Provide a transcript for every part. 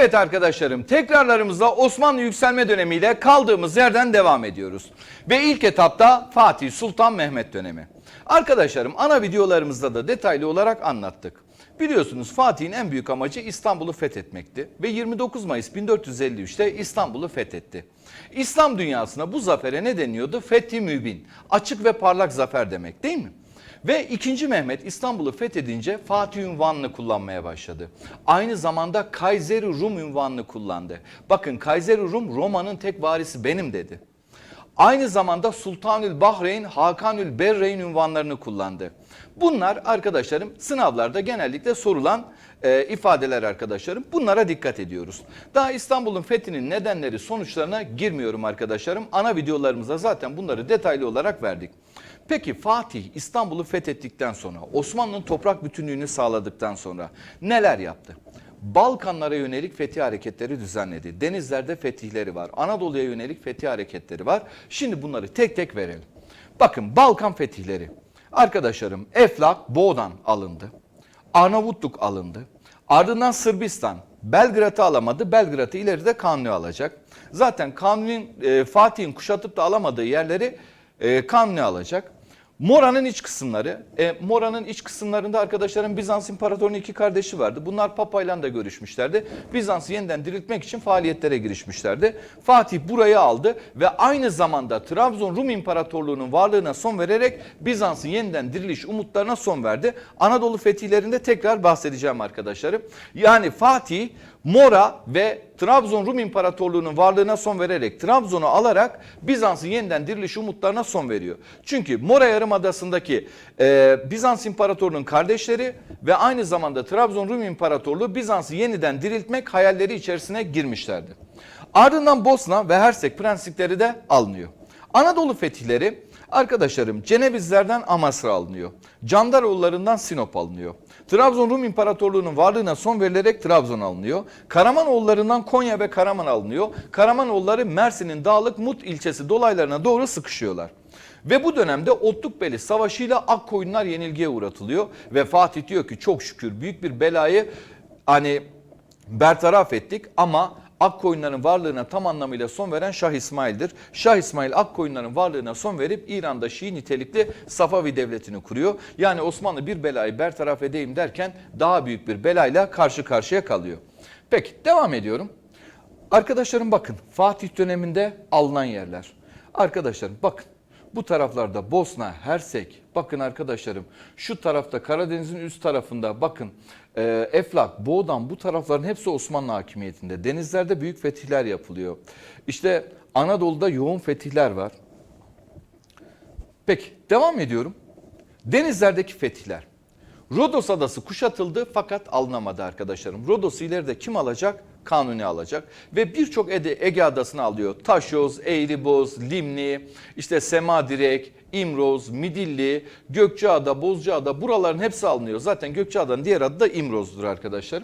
Evet arkadaşlarım tekrarlarımızda Osmanlı yükselme dönemiyle kaldığımız yerden devam ediyoruz. Ve ilk etapta Fatih Sultan Mehmet dönemi. Arkadaşlarım ana videolarımızda da detaylı olarak anlattık. Biliyorsunuz Fatih'in en büyük amacı İstanbul'u fethetmekti ve 29 Mayıs 1453'te İstanbul'u fethetti. İslam dünyasına bu zafere ne deniyordu? Fethi Mübin, açık ve parlak zafer demek değil mi? Ve 2. Mehmet İstanbul'u fethedince Fatih ünvanını kullanmaya başladı. Aynı zamanda Kaiser-i Rum ünvanını kullandı. Bakın Kaiser-i Rum Roma'nın tek varisi benim dedi. Aynı zamanda Sultanül Bahreyn, Hakanül Berreyn ünvanlarını kullandı. Bunlar arkadaşlarım sınavlarda genellikle sorulan e, ifadeler arkadaşlarım. Bunlara dikkat ediyoruz. Daha İstanbul'un fethinin nedenleri sonuçlarına girmiyorum arkadaşlarım. Ana videolarımızda zaten bunları detaylı olarak verdik. Peki Fatih İstanbul'u fethettikten sonra Osmanlı'nın toprak bütünlüğünü sağladıktan sonra neler yaptı? Balkanlara yönelik fetih hareketleri düzenledi. Denizlerde fetihleri var. Anadolu'ya yönelik fetih hareketleri var. Şimdi bunları tek tek verelim. Bakın Balkan fetihleri. Arkadaşlarım Eflak Boğdan alındı. Arnavutluk alındı. Ardından Sırbistan. Belgrad'ı alamadı. Belgrad'ı ileride Kanuni alacak. Zaten Kanuni'nin e, Fatih'in kuşatıp da alamadığı yerleri e, Kanuni alacak. Mora'nın iç kısımları, e, Mora'nın iç kısımlarında arkadaşlarım Bizans İmparatorluğu'nun iki kardeşi vardı. Bunlar Papa'yla da görüşmüşlerdi. Bizans'ı yeniden diriltmek için faaliyetlere girişmişlerdi. Fatih burayı aldı ve aynı zamanda Trabzon Rum İmparatorluğu'nun varlığına son vererek Bizans'ın yeniden diriliş umutlarına son verdi. Anadolu fetihlerinde tekrar bahsedeceğim arkadaşlarım. Yani Fatih Mora ve Trabzon Rum İmparatorluğu'nun varlığına son vererek Trabzon'u alarak Bizans'ın yeniden diriliş umutlarına son veriyor. Çünkü Mora Yarımadası'ndaki e, Bizans İmparatorluğu'nun kardeşleri ve aynı zamanda Trabzon Rum İmparatorluğu Bizans'ı yeniden diriltmek hayalleri içerisine girmişlerdi. Ardından Bosna ve Hersek prenslikleri de alınıyor. Anadolu fetihleri arkadaşlarım Cenevizlerden Amasra alınıyor. Candaroğullarından Sinop alınıyor. Trabzon Rum İmparatorluğu'nun varlığına son verilerek Trabzon alınıyor. Karamanoğullarından Konya ve Karaman alınıyor. Karamanoğulları Mersin'in Dağlık Mut ilçesi dolaylarına doğru sıkışıyorlar. Ve bu dönemde Otlukbeli Savaşı ile Akkoyunlar yenilgiye uğratılıyor. Ve Fatih diyor ki çok şükür büyük bir belayı hani bertaraf ettik ama Akkoyunların varlığına tam anlamıyla son veren Şah İsmail'dir. Şah İsmail Akkoyunların varlığına son verip İran'da Şii nitelikli Safavi devletini kuruyor. Yani Osmanlı bir belayı bertaraf edeyim derken daha büyük bir belayla karşı karşıya kalıyor. Peki devam ediyorum. Arkadaşlarım bakın Fatih döneminde alınan yerler. Arkadaşlarım bakın bu taraflarda Bosna, Hersek, bakın arkadaşlarım şu tarafta Karadeniz'in üst tarafında bakın e, Eflak, Boğdan bu tarafların hepsi Osmanlı hakimiyetinde. Denizlerde büyük fetihler yapılıyor. İşte Anadolu'da yoğun fetihler var. Peki devam ediyorum. Denizlerdeki fetihler. Rodos adası kuşatıldı fakat alınamadı arkadaşlarım. Rodos'u ileride kim alacak? Kanuni alacak ve birçok Ege, adasını alıyor. Taşyoz, Eğriboz, Limni, işte Semadirek, İmroz, Midilli, Gökçeada, Bozcaada buraların hepsi alınıyor. Zaten Gökçeada'nın diğer adı da İmroz'dur arkadaşlar.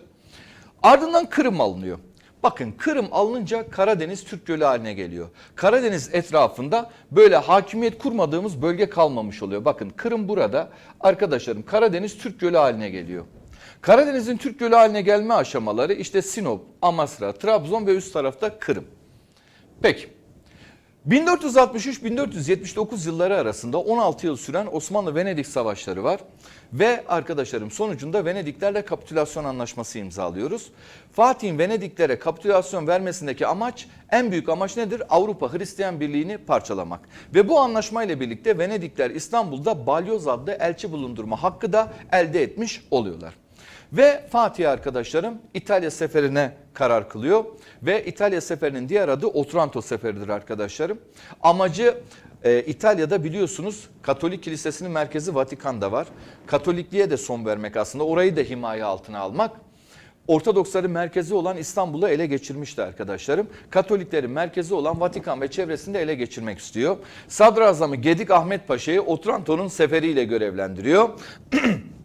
Ardından Kırım alınıyor. Bakın Kırım alınınca Karadeniz Türk Gölü haline geliyor. Karadeniz etrafında böyle hakimiyet kurmadığımız bölge kalmamış oluyor. Bakın Kırım burada arkadaşlarım Karadeniz Türk Gölü haline geliyor. Karadeniz'in Türk Gölü haline gelme aşamaları işte Sinop, Amasra, Trabzon ve üst tarafta Kırım. Peki 1463-1479 yılları arasında 16 yıl süren Osmanlı-Venedik savaşları var. Ve arkadaşlarım sonucunda Venediklerle kapitülasyon anlaşması imzalıyoruz. Fatih'in Venediklere kapitülasyon vermesindeki amaç en büyük amaç nedir? Avrupa Hristiyan Birliği'ni parçalamak. Ve bu anlaşmayla birlikte Venedikler İstanbul'da balyoz adlı elçi bulundurma hakkı da elde etmiş oluyorlar. Ve Fatih arkadaşlarım İtalya seferine karar kılıyor. Ve İtalya seferinin diğer adı Otranto seferidir arkadaşlarım. Amacı e, İtalya'da biliyorsunuz Katolik Kilisesi'nin merkezi Vatikan'da var. Katolikliğe de son vermek aslında orayı da himaye altına almak. Ortodoksların merkezi olan İstanbul'u ele geçirmişti arkadaşlarım. Katoliklerin merkezi olan Vatikan ve çevresinde ele geçirmek istiyor. Sadrazamı Gedik Ahmet Paşa'yı Otranto'nun seferiyle görevlendiriyor.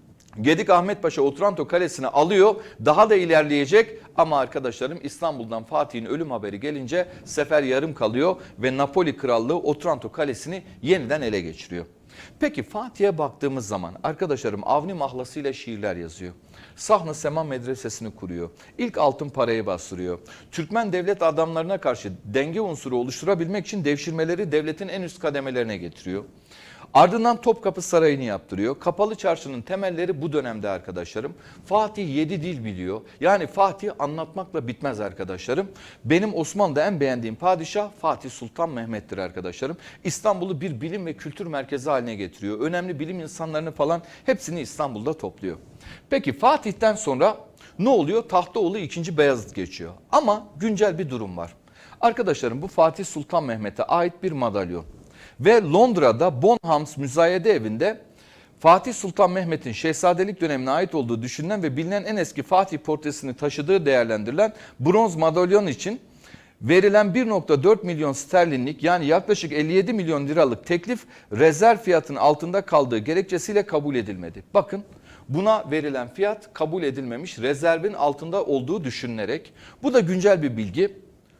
Gedik Ahmet Paşa Otranto Kalesi'ni alıyor. Daha da ilerleyecek ama arkadaşlarım İstanbul'dan Fatih'in ölüm haberi gelince sefer yarım kalıyor ve Napoli Krallığı Otranto Kalesi'ni yeniden ele geçiriyor. Peki Fatih'e baktığımız zaman arkadaşlarım Avni mahlasıyla şiirler yazıyor. Sahne Sema Medresesi'ni kuruyor. İlk altın parayı bastırıyor. Türkmen devlet adamlarına karşı denge unsuru oluşturabilmek için devşirmeleri devletin en üst kademelerine getiriyor. Ardından Topkapı Sarayı'nı yaptırıyor. Kapalı Çarşı'nın temelleri bu dönemde arkadaşlarım. Fatih 7 dil biliyor. Yani Fatih anlatmakla bitmez arkadaşlarım. Benim Osmanlı'da en beğendiğim padişah Fatih Sultan Mehmet'tir arkadaşlarım. İstanbul'u bir bilim ve kültür merkezi haline getiriyor. Önemli bilim insanlarını falan hepsini İstanbul'da topluyor. Peki Fatih'ten sonra ne oluyor? Tahtaoğlu 2. Beyazıt geçiyor. Ama güncel bir durum var. Arkadaşlarım bu Fatih Sultan Mehmet'e ait bir madalyon. Ve Londra'da Bonhams Müzayede Evi'nde Fatih Sultan Mehmet'in şehzadelik dönemine ait olduğu düşünülen ve bilinen en eski Fatih portresini taşıdığı değerlendirilen bronz madalyon için verilen 1.4 milyon sterlinlik yani yaklaşık 57 milyon liralık teklif rezerv fiyatın altında kaldığı gerekçesiyle kabul edilmedi. Bakın buna verilen fiyat kabul edilmemiş rezervin altında olduğu düşünülerek bu da güncel bir bilgi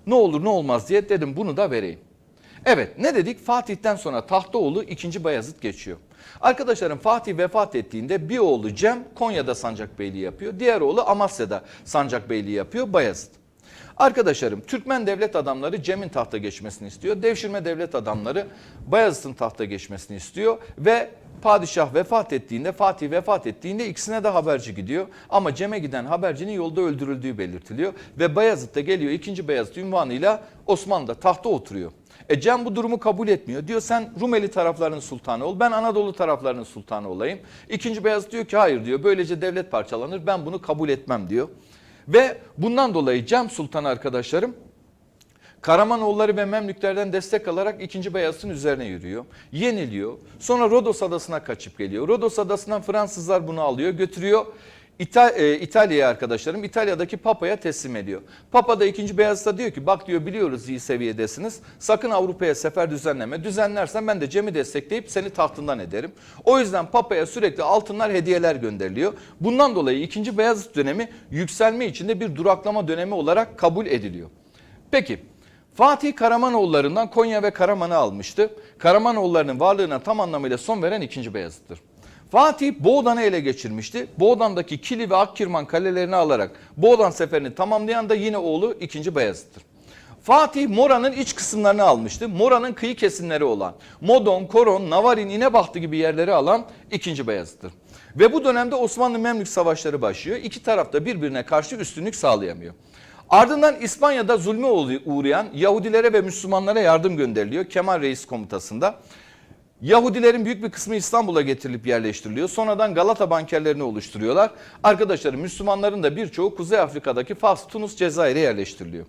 ne olur ne olmaz diye dedim bunu da vereyim. Evet ne dedik? Fatih'ten sonra Tahtaoğlu 2. Bayezid geçiyor. Arkadaşlarım Fatih vefat ettiğinde bir oğlu Cem Konya'da sancakbeyliği yapıyor. Diğer oğlu Amasya'da sancakbeyliği yapıyor Bayezid. Arkadaşlarım Türkmen devlet adamları Cem'in tahta geçmesini istiyor. Devşirme devlet adamları Bayezid'in tahta geçmesini istiyor ve padişah vefat ettiğinde Fatih vefat ettiğinde ikisine de haberci gidiyor. Ama Cem'e giden habercinin yolda öldürüldüğü belirtiliyor ve Bayezid de geliyor 2. Bayezid ünvanıyla Osmanlı'da tahta oturuyor. E Cem bu durumu kabul etmiyor. Diyor sen Rumeli taraflarının sultanı ol. Ben Anadolu taraflarının sultanı olayım. İkinci Beyazıt diyor ki hayır diyor. Böylece devlet parçalanır. Ben bunu kabul etmem diyor. Ve bundan dolayı Cem Sultan arkadaşlarım Karamanoğulları ve Memlüklerden destek alarak 2. Beyazıt'ın üzerine yürüyor. Yeniliyor. Sonra Rodos adasına kaçıp geliyor. Rodos adasından Fransızlar bunu alıyor, götürüyor. İta- e, İtalya'ya arkadaşlarım İtalya'daki Papa'ya teslim ediyor. Papa da 2. Beyazıt'a diyor ki bak diyor biliyoruz iyi seviyedesiniz. Sakın Avrupa'ya sefer düzenleme. Düzenlersen ben de Cem'i destekleyip seni tahtından ederim. O yüzden Papa'ya sürekli altınlar hediyeler gönderiliyor. Bundan dolayı 2. Beyazıt dönemi yükselme içinde bir duraklama dönemi olarak kabul ediliyor. Peki Fatih Karamanoğullarından Konya ve Karaman'ı almıştı. Karamanoğullarının varlığına tam anlamıyla son veren 2. Beyazıt'tır. Fatih Boğdan'ı ele geçirmişti. Boğdan'daki Kili ve Akkirman kalelerini alarak Boğdan seferini tamamlayan da yine oğlu 2. Beyazıt'tır. Fatih Mora'nın iç kısımlarını almıştı. Mora'nın kıyı kesimleri olan Modon, Koron, Navarin, İnebahtı gibi yerleri alan 2. Beyazıt'tır. Ve bu dönemde Osmanlı-Memlük savaşları başlıyor. İki taraf da birbirine karşı üstünlük sağlayamıyor. Ardından İspanya'da zulme uğrayan Yahudilere ve Müslümanlara yardım gönderiliyor Kemal Reis komutasında. Yahudilerin büyük bir kısmı İstanbul'a getirilip yerleştiriliyor. Sonradan Galata bankerlerini oluşturuyorlar. Arkadaşlarım Müslümanların da birçoğu Kuzey Afrika'daki Fas, Tunus, Cezayir'e yerleştiriliyor.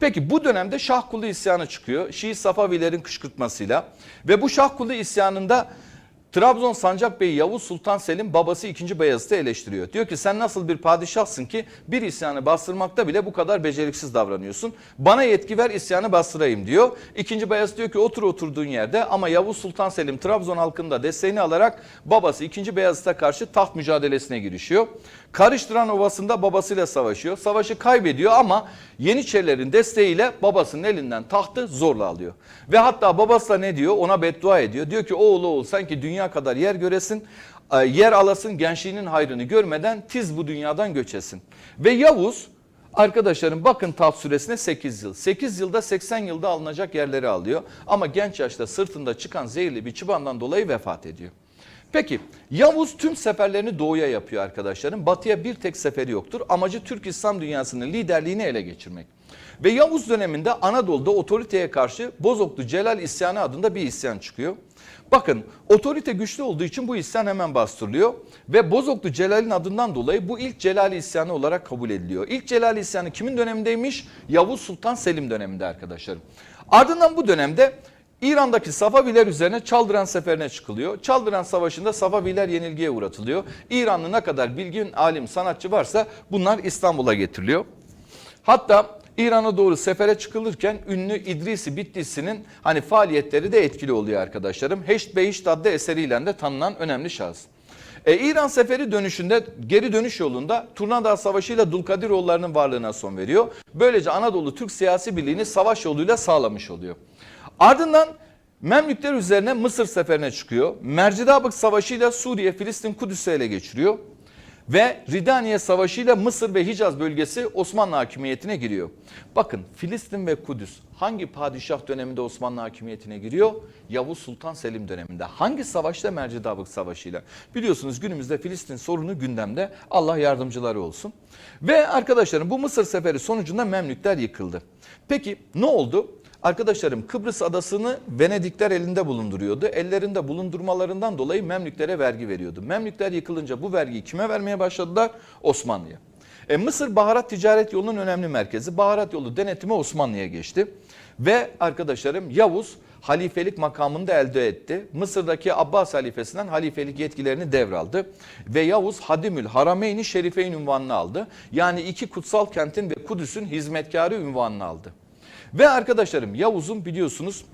Peki bu dönemde Şahkulu isyanı çıkıyor. Şii Safavilerin kışkırtmasıyla ve bu Şahkulu isyanında Trabzon Sancakbeyi Yavuz Sultan Selim babası 2. Beyazıt'ı eleştiriyor. Diyor ki sen nasıl bir padişahsın ki bir isyanı bastırmakta bile bu kadar beceriksiz davranıyorsun. Bana yetki ver isyanı bastırayım diyor. 2. Beyazıt diyor ki otur oturduğun yerde ama Yavuz Sultan Selim Trabzon halkında desteğini alarak babası 2. Beyazıt'a karşı taht mücadelesine girişiyor. Karıştıran Ovası'nda babasıyla savaşıyor. Savaşı kaybediyor ama Yeniçerilerin desteğiyle babasının elinden tahtı zorla alıyor. Ve hatta babası da ne diyor? Ona beddua ediyor. Diyor ki oğlu oğul sanki dünya kadar yer göresin, e, yer alasın gençliğinin hayrını görmeden tiz bu dünyadan göçesin. Ve Yavuz Arkadaşlarım bakın taht süresine 8 yıl. 8 yılda 80 yılda alınacak yerleri alıyor. Ama genç yaşta sırtında çıkan zehirli bir çıbandan dolayı vefat ediyor. Peki Yavuz tüm seferlerini doğuya yapıyor arkadaşlarım. Batıya bir tek seferi yoktur. Amacı Türk İslam dünyasının liderliğini ele geçirmek. Ve Yavuz döneminde Anadolu'da otoriteye karşı Bozoklu Celal isyanı adında bir isyan çıkıyor. Bakın otorite güçlü olduğu için bu isyan hemen bastırılıyor ve Bozoklu Celal'in adından dolayı bu ilk Celali isyanı olarak kabul ediliyor. İlk Celali isyanı kimin dönemindeymiş? Yavuz Sultan Selim döneminde arkadaşlarım. Ardından bu dönemde İran'daki Safaviler üzerine Çaldıran seferine çıkılıyor. Çaldıran Savaşı'nda Safaviler yenilgiye uğratılıyor. İranlı ne kadar bilgin alim sanatçı varsa bunlar İstanbul'a getiriliyor. Hatta İran'a doğru sefere çıkılırken ünlü İdrisi Bitlisi'nin hani faaliyetleri de etkili oluyor arkadaşlarım. Heşt Beşt adlı eseriyle de tanınan önemli şahıs. E, İran seferi dönüşünde geri dönüş yolunda Turnadağ Savaşı ile Dulkadiroğullarının varlığına son veriyor. Böylece Anadolu Türk siyasi birliğini savaş yoluyla sağlamış oluyor. Ardından Memlükler üzerine Mısır seferine çıkıyor. Mercidabık Savaşı ile Suriye, Filistin, Kudüs'ü ele geçiriyor. Ve Ridaniye Savaşı ile Mısır ve Hicaz bölgesi Osmanlı hakimiyetine giriyor. Bakın Filistin ve Kudüs hangi padişah döneminde Osmanlı hakimiyetine giriyor? Yavuz Sultan Selim döneminde. Hangi savaşta? Mercidabık Savaşı ile. Biliyorsunuz günümüzde Filistin sorunu gündemde. Allah yardımcıları olsun. Ve arkadaşlarım bu Mısır seferi sonucunda Memlükler yıkıldı. Peki ne oldu? Arkadaşlarım Kıbrıs adasını Venedikler elinde bulunduruyordu. Ellerinde bulundurmalarından dolayı Memlüklere vergi veriyordu. Memlükler yıkılınca bu vergiyi kime vermeye başladılar? Osmanlı'ya. E, Mısır baharat ticaret yolunun önemli merkezi. Baharat yolu denetimi Osmanlı'ya geçti. Ve arkadaşlarım Yavuz halifelik makamını da elde etti. Mısır'daki Abbas halifesinden halifelik yetkilerini devraldı. Ve Yavuz Hadimül Harameyni Şerifeyn ünvanını aldı. Yani iki kutsal kentin ve Kudüs'ün hizmetkarı ünvanını aldı. Ve arkadaşlarım Yavuz'un biliyorsunuz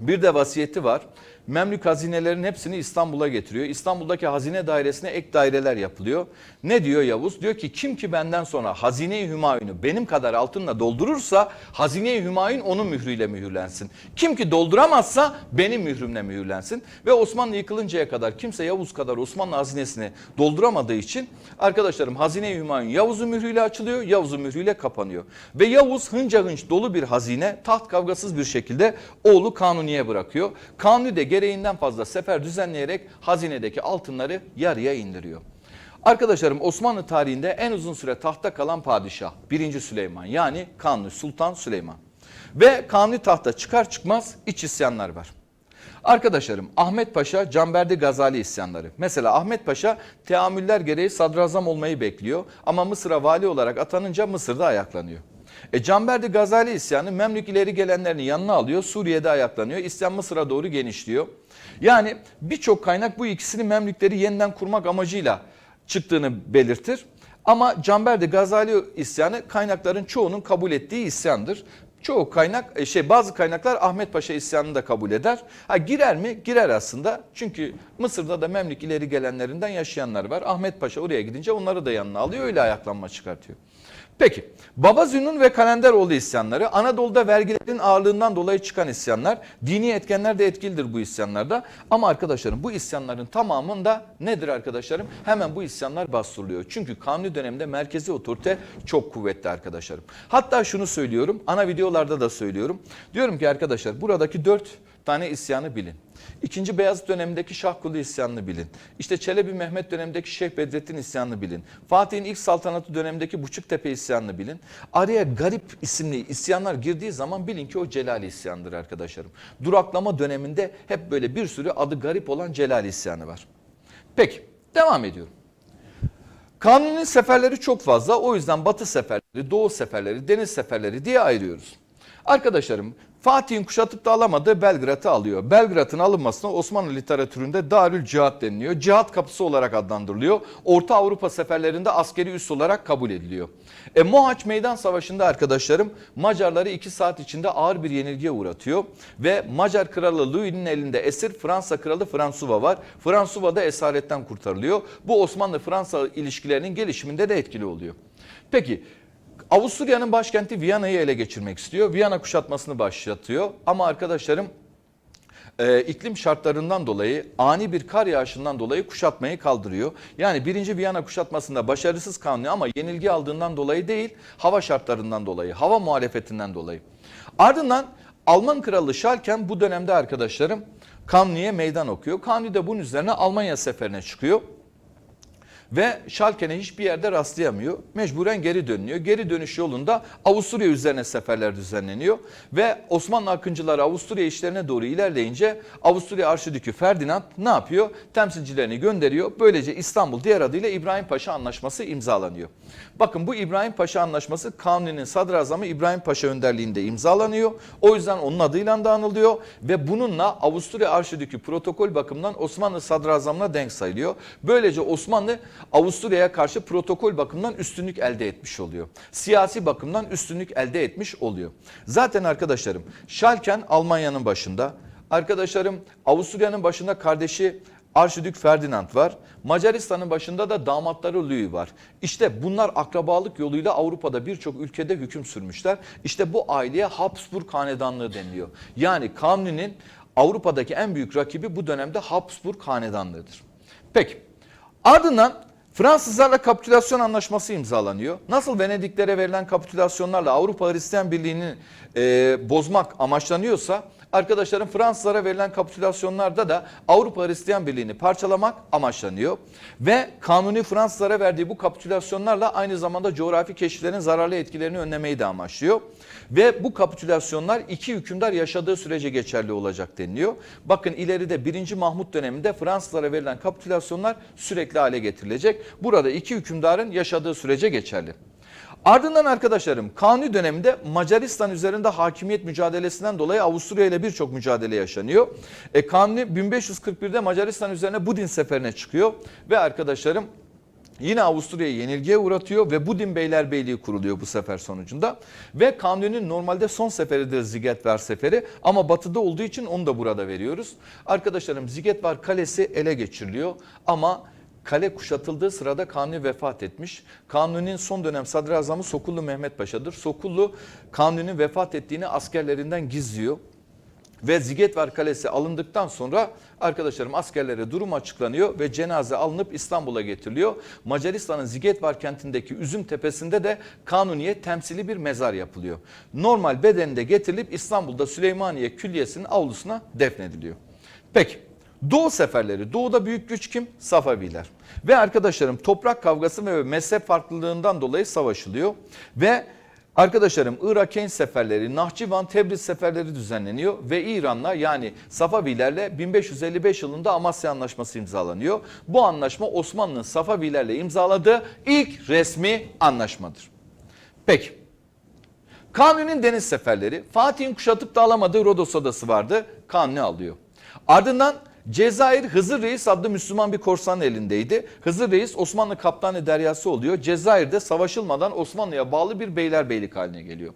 bir de vasiyeti var. Memlük hazinelerin hepsini İstanbul'a getiriyor. İstanbul'daki hazine dairesine ek daireler yapılıyor. Ne diyor Yavuz? Diyor ki kim ki benden sonra hazine-i hümayunu benim kadar altınla doldurursa hazine-i hümayun onun mührüyle mühürlensin. Kim ki dolduramazsa benim mührümle mühürlensin. Ve Osmanlı yıkılıncaya kadar kimse Yavuz kadar Osmanlı hazinesini dolduramadığı için arkadaşlarım hazine-i hümayun Yavuz'un mührüyle açılıyor, Yavuz'un mührüyle kapanıyor. Ve Yavuz hınca hınç dolu bir hazine taht kavgasız bir şekilde oğlu Kanuni'ye bırakıyor. Kanuni de gereğinden fazla sefer düzenleyerek hazinedeki altınları yarıya indiriyor. Arkadaşlarım Osmanlı tarihinde en uzun süre tahta kalan padişah 1. Süleyman yani Kanuni Sultan Süleyman. Ve Kanuni tahta çıkar çıkmaz iç isyanlar var. Arkadaşlarım Ahmet Paşa Canberdi Gazali isyanları. Mesela Ahmet Paşa teamüller gereği sadrazam olmayı bekliyor ama Mısır'a vali olarak atanınca Mısır'da ayaklanıyor. E Canberdi Gazali isyanı Memlük ileri gelenlerini yanına alıyor. Suriye'de ayaklanıyor. İsyan Mısır'a doğru genişliyor. Yani birçok kaynak bu ikisini Memlükleri yeniden kurmak amacıyla çıktığını belirtir. Ama Canberdi Gazali isyanı kaynakların çoğunun kabul ettiği isyandır. Çoğu kaynak e, şey bazı kaynaklar Ahmet Paşa isyanını da kabul eder. Ha girer mi? Girer aslında. Çünkü Mısır'da da Memlük ileri gelenlerinden yaşayanlar var. Ahmet Paşa oraya gidince onları da yanına alıyor. Öyle ayaklanma çıkartıyor. Peki Baba Zünnun ve Kalenderoğlu isyanları Anadolu'da vergilerin ağırlığından dolayı çıkan isyanlar. Dini etkenler de etkilidir bu isyanlarda. Ama arkadaşlarım bu isyanların tamamında nedir arkadaşlarım? Hemen bu isyanlar bastırılıyor. Çünkü kanuni dönemde merkezi otorite çok kuvvetli arkadaşlarım. Hatta şunu söylüyorum ana videolarda da söylüyorum. Diyorum ki arkadaşlar buradaki dört tane isyanı bilin. İkinci Beyazıt dönemindeki Şahkulu isyanını bilin. İşte Çelebi Mehmet dönemindeki Şeyh Bedrettin isyanını bilin. Fatih'in ilk saltanatı dönemindeki Buçuktepe isyanını bilin. Araya Garip isimli isyanlar girdiği zaman bilin ki o Celali isyanıdır arkadaşlarım. Duraklama döneminde hep böyle bir sürü adı garip olan Celali isyanı var. Peki devam ediyorum. Kanunun seferleri çok fazla. O yüzden batı seferleri, doğu seferleri, deniz seferleri diye ayırıyoruz. Arkadaşlarım Fatih'in kuşatıp da alamadığı Belgrad'ı alıyor. Belgrad'ın alınmasına Osmanlı literatüründe Darül Cihat deniliyor. Cihat kapısı olarak adlandırılıyor. Orta Avrupa seferlerinde askeri üs olarak kabul ediliyor. E, Mohaç Meydan Savaşı'nda arkadaşlarım Macarları 2 saat içinde ağır bir yenilgiye uğratıyor. Ve Macar Kralı Louis'nin elinde esir Fransa Kralı Fransuva var. Fransuva da esaretten kurtarılıyor. Bu Osmanlı-Fransa ilişkilerinin gelişiminde de etkili oluyor. Peki Avusturya'nın başkenti Viyana'yı ele geçirmek istiyor. Viyana kuşatmasını başlatıyor. Ama arkadaşlarım e, iklim şartlarından dolayı ani bir kar yağışından dolayı kuşatmayı kaldırıyor. Yani birinci Viyana kuşatmasında başarısız Kanuni ama yenilgi aldığından dolayı değil hava şartlarından dolayı, hava muhalefetinden dolayı. Ardından Alman kralı Schalken bu dönemde arkadaşlarım Kanuni'ye meydan okuyor. Kanuni de bunun üzerine Almanya seferine çıkıyor. Ve Schalken'e hiçbir yerde rastlayamıyor. Mecburen geri dönüyor. Geri dönüş yolunda Avusturya üzerine seferler düzenleniyor. Ve Osmanlı akıncıları Avusturya işlerine doğru ilerleyince Avusturya Arşidükü Ferdinand ne yapıyor? Temsilcilerini gönderiyor. Böylece İstanbul diğer adıyla İbrahim Paşa Anlaşması imzalanıyor. Bakın bu İbrahim Paşa Anlaşması Kanuni'nin sadrazamı İbrahim Paşa önderliğinde imzalanıyor. O yüzden onun adıyla da anılıyor. Ve bununla Avusturya Arşidükü protokol bakımından Osmanlı sadrazamına denk sayılıyor. Böylece Osmanlı Avusturya'ya karşı protokol bakımından üstünlük elde etmiş oluyor. Siyasi bakımdan üstünlük elde etmiş oluyor. Zaten arkadaşlarım Schalken Almanya'nın başında. Arkadaşlarım Avusturya'nın başında kardeşi Arşidük Ferdinand var. Macaristan'ın başında da damatları Louis var. İşte bunlar akrabalık yoluyla Avrupa'da birçok ülkede hüküm sürmüşler. İşte bu aileye Habsburg Hanedanlığı deniliyor. Yani Kanuni'nin Avrupa'daki en büyük rakibi bu dönemde Habsburg hanedanlığıdır. Peki ardından Fransızlarla kapitülasyon anlaşması imzalanıyor. Nasıl Venediklere verilen kapitülasyonlarla Avrupa Hristiyan Birliği'ni e, bozmak amaçlanıyorsa arkadaşlarım Fransızlara verilen kapitülasyonlarda da Avrupa Hristiyan Birliği'ni parçalamak amaçlanıyor. Ve Kanuni Fransızlara verdiği bu kapitülasyonlarla aynı zamanda coğrafi keşiflerin zararlı etkilerini önlemeyi de amaçlıyor. Ve bu kapitülasyonlar iki hükümdar yaşadığı sürece geçerli olacak deniliyor. Bakın ileride 1. Mahmut döneminde Fransızlara verilen kapitülasyonlar sürekli hale getirilecek. Burada iki hükümdarın yaşadığı sürece geçerli. Ardından arkadaşlarım Kanuni döneminde Macaristan üzerinde hakimiyet mücadelesinden dolayı Avusturya ile birçok mücadele yaşanıyor. E, Kanuni 1541'de Macaristan üzerine Budin seferine çıkıyor ve arkadaşlarım Yine Avusturya'yı yenilgiye uğratıyor ve Budin Beylerbeyliği kuruluyor bu sefer sonucunda. Ve Kanuni'nin normalde son seferidir Zigetvar seferi ama batıda olduğu için onu da burada veriyoruz. Arkadaşlarım Zigetvar Kalesi ele geçiriliyor ama kale kuşatıldığı sırada Kanuni vefat etmiş. Kanuni'nin son dönem sadrazamı Sokullu Mehmet Paşa'dır. Sokullu Kanuni'nin vefat ettiğini askerlerinden gizliyor. Ve Zigetvar Kalesi alındıktan sonra arkadaşlarım askerlere durum açıklanıyor ve cenaze alınıp İstanbul'a getiriliyor. Macaristan'ın Zigetvar kentindeki Üzüm Tepesi'nde de Kanuni'ye temsili bir mezar yapılıyor. Normal bedeninde getirilip İstanbul'da Süleymaniye Külliyesi'nin avlusuna defnediliyor. Peki Doğu seferleri. Doğuda büyük güç kim? Safaviler. Ve arkadaşlarım toprak kavgası ve mezhep farklılığından dolayı savaşılıyor. Ve Arkadaşlarım Irak-Keyn seferleri, Nahçıvan, Tebriz seferleri düzenleniyor ve İran'la yani Safavilerle 1555 yılında Amasya Anlaşması imzalanıyor. Bu anlaşma Osmanlı'nın Safavilerle imzaladığı ilk resmi anlaşmadır. Peki. Kanuni'nin deniz seferleri, Fatih'in kuşatıp da alamadığı Rodos adası vardı. Kanuni alıyor. Ardından Cezayir Hızır Reis adlı Müslüman bir korsanın elindeydi. Hızır Reis Osmanlı kaptanı deryası oluyor. Cezayir'de savaşılmadan Osmanlı'ya bağlı bir beylerbeylik haline geliyor.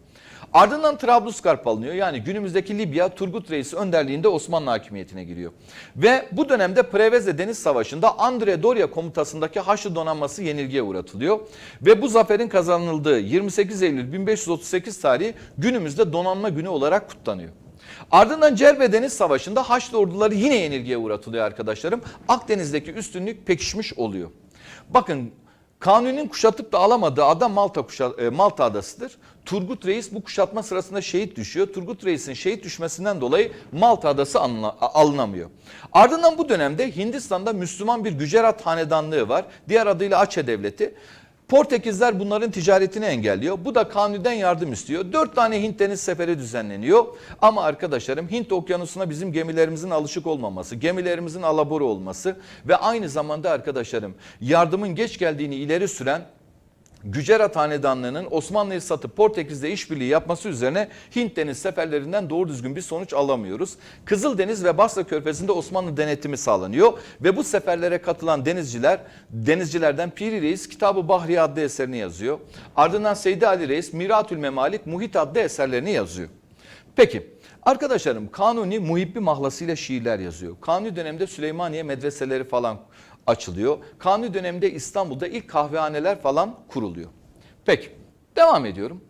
Ardından Trablusgarp alınıyor. Yani günümüzdeki Libya Turgut Reis önderliğinde Osmanlı hakimiyetine giriyor. Ve bu dönemde Preveze Deniz Savaşı'nda Andre Doria komutasındaki Haçlı donanması yenilgiye uğratılıyor. Ve bu zaferin kazanıldığı 28 Eylül 1538 tarihi günümüzde donanma günü olarak kutlanıyor. Ardından Cerbe Deniz Savaşı'nda Haçlı orduları yine yenilgiye uğratılıyor arkadaşlarım. Akdeniz'deki üstünlük pekişmiş oluyor. Bakın Kanuni'nin kuşatıp da alamadığı ada Malta, kuşa, e, Malta adasıdır. Turgut Reis bu kuşatma sırasında şehit düşüyor. Turgut Reis'in şehit düşmesinden dolayı Malta adası alına, alınamıyor. Ardından bu dönemde Hindistan'da Müslüman bir Gücerat hanedanlığı var. Diğer adıyla Aceh Devleti. Portekizler bunların ticaretini engelliyor. Bu da Kanuni'den yardım istiyor. Dört tane Hint deniz seferi düzenleniyor. Ama arkadaşlarım Hint okyanusuna bizim gemilerimizin alışık olmaması, gemilerimizin alabora olması ve aynı zamanda arkadaşlarım yardımın geç geldiğini ileri süren Gücerat Hanedanlığı'nın Osmanlı'yı satıp Portekiz'le işbirliği yapması üzerine Hint deniz seferlerinden doğru düzgün bir sonuç alamıyoruz. Kızıldeniz ve Basra Körfezi'nde Osmanlı denetimi sağlanıyor ve bu seferlere katılan denizciler, denizcilerden Piri Reis Kitabı Bahriye adlı eserini yazıyor. Ardından Seydi Ali Reis Miratül Memalik Muhit adlı eserlerini yazıyor. Peki arkadaşlarım Kanuni Muhibbi mahlasıyla şiirler yazıyor. Kanuni döneminde Süleymaniye medreseleri falan açılıyor. Kanuni döneminde İstanbul'da ilk kahvehaneler falan kuruluyor. Peki devam ediyorum.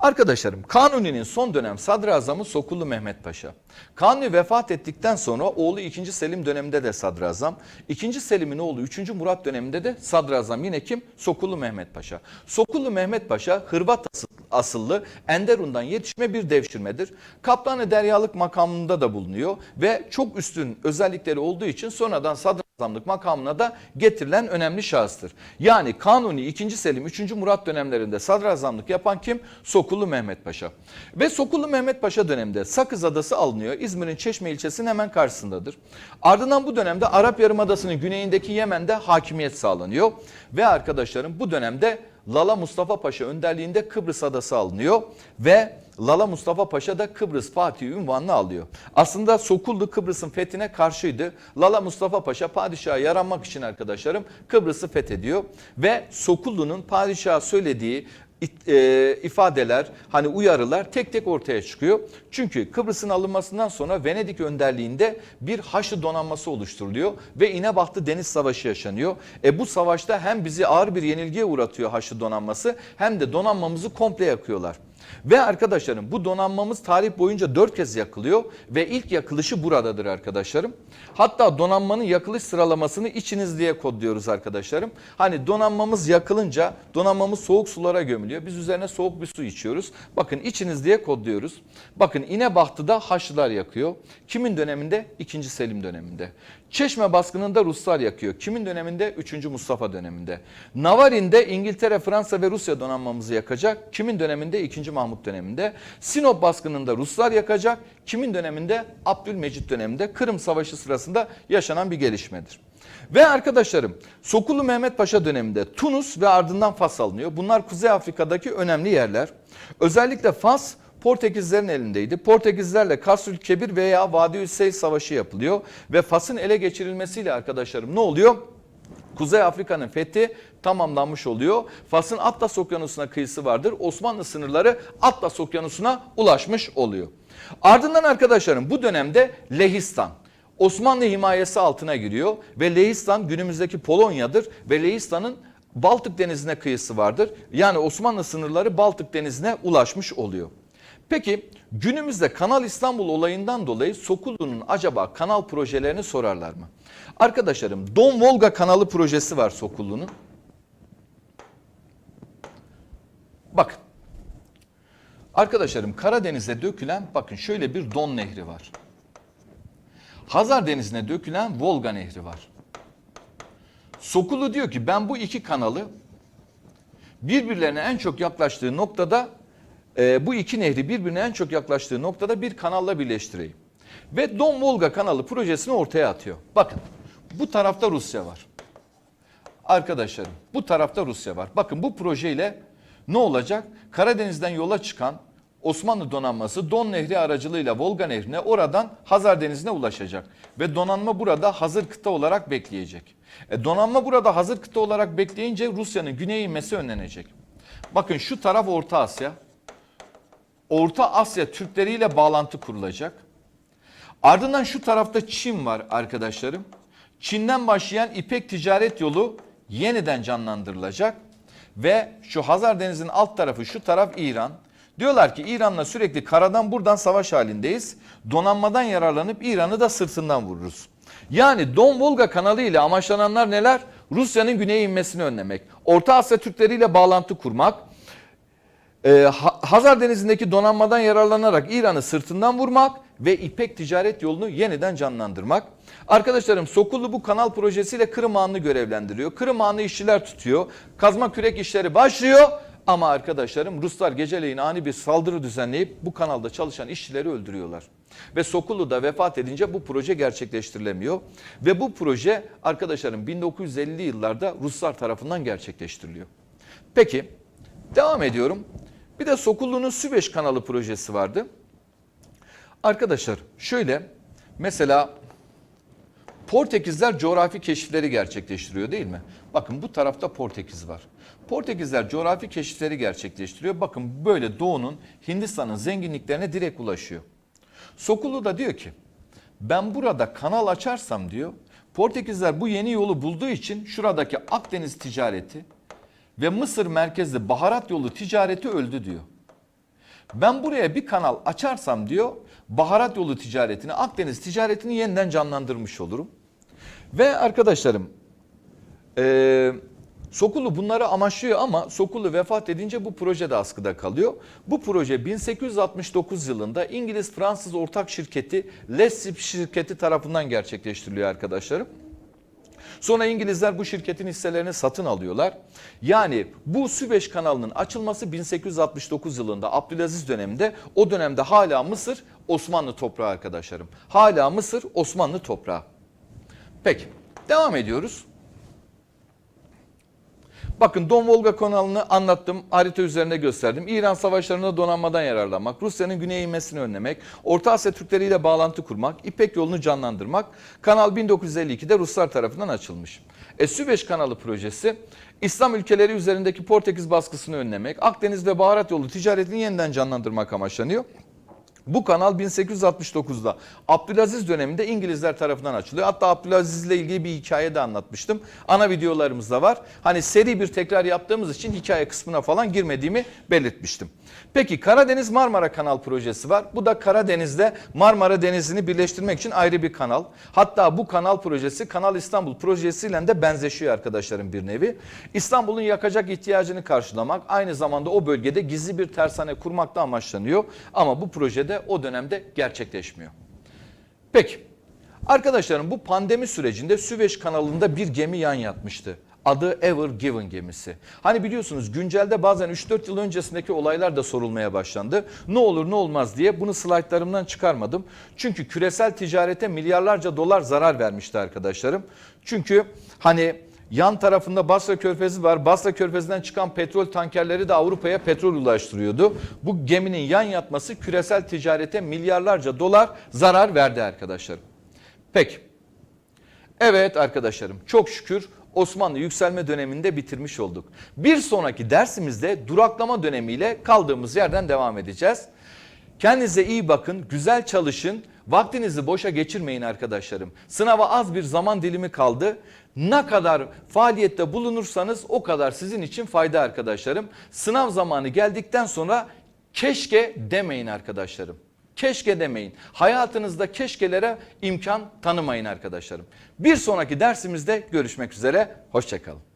Arkadaşlarım Kanuni'nin son dönem sadrazamı Sokullu Mehmet Paşa. Kanuni vefat ettikten sonra oğlu 2. Selim döneminde de sadrazam. 2. Selim'in oğlu 3. Murat döneminde de sadrazam. Yine kim? Sokullu Mehmet Paşa. Sokullu Mehmet Paşa Hırvat asıllı Enderun'dan yetişme bir devşirmedir. Kaptanı deryalık makamında da bulunuyor ve çok üstün özellikleri olduğu için sonradan sadrazamlık makamına da getirilen önemli şahıstır. Yani Kanuni 2. Selim 3. Murat dönemlerinde sadrazamlık yapan kim? Sokullu Mehmet Paşa. Ve Sokullu Mehmet Paşa döneminde Sakız Adası alınıyor. İzmir'in Çeşme ilçesinin hemen karşısındadır. Ardından bu dönemde Arap Yarımadası'nın güneyindeki Yemen'de hakimiyet sağlanıyor. Ve arkadaşlarım bu dönemde Lala Mustafa Paşa önderliğinde Kıbrıs adası alınıyor ve Lala Mustafa Paşa da Kıbrıs Fatih ünvanını alıyor. Aslında Sokullu Kıbrıs'ın fethine karşıydı. Lala Mustafa Paşa padişaha yaranmak için arkadaşlarım Kıbrıs'ı fethediyor ve Sokullu'nun padişaha söylediği e, ifadeler, hani uyarılar tek tek ortaya çıkıyor. Çünkü Kıbrıs'ın alınmasından sonra Venedik önderliğinde bir Haçlı donanması oluşturuluyor ve İnebahtı Deniz Savaşı yaşanıyor. E bu savaşta hem bizi ağır bir yenilgiye uğratıyor Haçlı donanması hem de donanmamızı komple yakıyorlar. Ve arkadaşlarım bu donanmamız tarih boyunca 4 kez yakılıyor ve ilk yakılışı buradadır arkadaşlarım. Hatta donanmanın yakılış sıralamasını içiniz diye kodluyoruz arkadaşlarım. Hani donanmamız yakılınca donanmamız soğuk sulara gömülüyor. Biz üzerine soğuk bir su içiyoruz. Bakın içiniz diye kodluyoruz. Bakın İnebahtı'da Haçlılar yakıyor. Kimin döneminde? 2. Selim döneminde. Çeşme baskınında Ruslar yakıyor. Kimin döneminde? 3. Mustafa döneminde. Navarin'de İngiltere, Fransa ve Rusya donanmamızı yakacak. Kimin döneminde? 2. Mahmut döneminde. Sinop baskınında Ruslar yakacak. Kimin döneminde? Abdülmecit döneminde. Kırım Savaşı sırasında yaşanan bir gelişmedir. Ve arkadaşlarım Sokulu Mehmet Paşa döneminde Tunus ve ardından Fas alınıyor. Bunlar Kuzey Afrika'daki önemli yerler. Özellikle Fas Portekizlerin elindeydi. Portekizlerle Kasrül Kebir veya Vadi Seyl Savaşı yapılıyor. Ve Fas'ın ele geçirilmesiyle arkadaşlarım ne oluyor? Kuzey Afrika'nın fethi tamamlanmış oluyor. Fas'ın Atlas Okyanusu'na kıyısı vardır. Osmanlı sınırları Atlas Okyanusu'na ulaşmış oluyor. Ardından arkadaşlarım bu dönemde Lehistan Osmanlı himayesi altına giriyor ve Lehistan günümüzdeki Polonya'dır ve Lehistan'ın Baltık Denizi'ne kıyısı vardır. Yani Osmanlı sınırları Baltık Denizi'ne ulaşmış oluyor. Peki günümüzde Kanal İstanbul olayından dolayı Sokullu'nun acaba kanal projelerini sorarlar mı? Arkadaşlarım Don Volga kanalı projesi var Sokullu'nun. Bakın. Arkadaşlarım Karadeniz'e dökülen bakın şöyle bir Don Nehri var. Hazar Denizi'ne dökülen Volga Nehri var. Sokulu diyor ki ben bu iki kanalı birbirlerine en çok yaklaştığı noktada e, bu iki nehri birbirine en çok yaklaştığı noktada bir kanalla birleştireyim. Ve Don Volga kanalı projesini ortaya atıyor. Bakın bu tarafta Rusya var. Arkadaşlarım bu tarafta Rusya var. Bakın bu projeyle ne olacak? Karadeniz'den yola çıkan Osmanlı donanması Don Nehri aracılığıyla Volga Nehri'ne oradan Hazar Denizi'ne ulaşacak. Ve donanma burada hazır kıta olarak bekleyecek. E, donanma burada hazır kıta olarak bekleyince Rusya'nın güneye inmesi önlenecek. Bakın şu taraf Orta Asya. Orta Asya Türkleriyle bağlantı kurulacak. Ardından şu tarafta Çin var arkadaşlarım. Çin'den başlayan İpek ticaret yolu yeniden canlandırılacak. Ve şu Hazar Denizi'nin alt tarafı şu taraf İran. Diyorlar ki İran'la sürekli karadan buradan savaş halindeyiz. Donanmadan yararlanıp İran'ı da sırtından vururuz. Yani Don Volga kanalı ile amaçlananlar neler? Rusya'nın güneye inmesini önlemek. Orta Asya Türkleriyle bağlantı kurmak. Ha- Hazar Denizi'ndeki donanmadan yararlanarak İran'ı sırtından vurmak ve İpek ticaret yolunu yeniden canlandırmak. Arkadaşlarım Sokullu bu kanal projesiyle Kırım Ağa'nı görevlendiriyor. Kırım Ağa'nı işçiler tutuyor. Kazma kürek işleri başlıyor. Ama arkadaşlarım Ruslar geceleyin ani bir saldırı düzenleyip bu kanalda çalışan işçileri öldürüyorlar. Ve Sokullu da vefat edince bu proje gerçekleştirilemiyor. Ve bu proje arkadaşlarım 1950'li yıllarda Ruslar tarafından gerçekleştiriliyor. Peki devam ediyorum. Bir de Sokullu'nun Süveyş kanalı projesi vardı. Arkadaşlar şöyle mesela Portekizler coğrafi keşifleri gerçekleştiriyor değil mi? Bakın bu tarafta Portekiz var. Portekizler coğrafi keşifleri gerçekleştiriyor. Bakın böyle doğunun Hindistan'ın zenginliklerine direkt ulaşıyor. Sokulu da diyor ki ben burada kanal açarsam diyor Portekizler bu yeni yolu bulduğu için şuradaki Akdeniz ticareti ve Mısır merkezli baharat yolu ticareti öldü diyor. Ben buraya bir kanal açarsam diyor baharat yolu ticaretini, Akdeniz ticaretini yeniden canlandırmış olurum. Ve arkadaşlarım eee Sokulu bunları amaçlıyor ama Sokulu vefat edince bu proje de askıda kalıyor. Bu proje 1869 yılında İngiliz-Fransız ortak şirketi Lessip şirketi tarafından gerçekleştiriliyor arkadaşlarım. Sonra İngilizler bu şirketin hisselerini satın alıyorlar. Yani bu Süveyş kanalının açılması 1869 yılında Abdülaziz döneminde o dönemde hala Mısır Osmanlı toprağı arkadaşlarım. Hala Mısır Osmanlı toprağı. Peki devam ediyoruz. Bakın Don Volga kanalını anlattım, harita üzerinde gösterdim. İran savaşlarında donanmadan yararlanmak, Rusya'nın güneye inmesini önlemek, Orta Asya Türkleriyle bağlantı kurmak, İpek yolunu canlandırmak. Kanal 1952'de Ruslar tarafından açılmış. E, Süveyş kanalı projesi İslam ülkeleri üzerindeki Portekiz baskısını önlemek, Akdeniz ve baharat yolu ticaretini yeniden canlandırmak amaçlanıyor. Bu kanal 1869'da Abdülaziz döneminde İngilizler tarafından açılıyor. Hatta Abdülaziz ile ilgili bir hikaye de anlatmıştım. Ana videolarımızda var. Hani seri bir tekrar yaptığımız için hikaye kısmına falan girmediğimi belirtmiştim. Peki Karadeniz Marmara Kanal projesi var. Bu da Karadeniz'de Marmara Denizi'ni birleştirmek için ayrı bir kanal. Hatta bu kanal projesi Kanal İstanbul projesiyle de benzeşiyor arkadaşlarım bir nevi. İstanbul'un yakacak ihtiyacını karşılamak aynı zamanda o bölgede gizli bir tersane kurmak da amaçlanıyor. Ama bu projede o dönemde gerçekleşmiyor. Peki arkadaşlarım bu pandemi sürecinde Süveyş kanalında bir gemi yan yatmıştı. Adı Ever Given gemisi. Hani biliyorsunuz güncelde bazen 3-4 yıl öncesindeki olaylar da sorulmaya başlandı. Ne olur ne olmaz diye bunu slaytlarımdan çıkarmadım. Çünkü küresel ticarete milyarlarca dolar zarar vermişti arkadaşlarım. Çünkü hani Yan tarafında Basra Körfezi var. Basra Körfezi'nden çıkan petrol tankerleri de Avrupa'ya petrol ulaştırıyordu. Bu geminin yan yatması küresel ticarete milyarlarca dolar zarar verdi arkadaşlarım. Peki. Evet arkadaşlarım çok şükür Osmanlı yükselme döneminde bitirmiş olduk. Bir sonraki dersimizde duraklama dönemiyle kaldığımız yerden devam edeceğiz. Kendinize iyi bakın, güzel çalışın, vaktinizi boşa geçirmeyin arkadaşlarım. Sınava az bir zaman dilimi kaldı. Ne kadar faaliyette bulunursanız o kadar sizin için fayda arkadaşlarım. Sınav zamanı geldikten sonra keşke demeyin arkadaşlarım. Keşke demeyin. Hayatınızda keşkelere imkan tanımayın arkadaşlarım. Bir sonraki dersimizde görüşmek üzere. Hoşçakalın.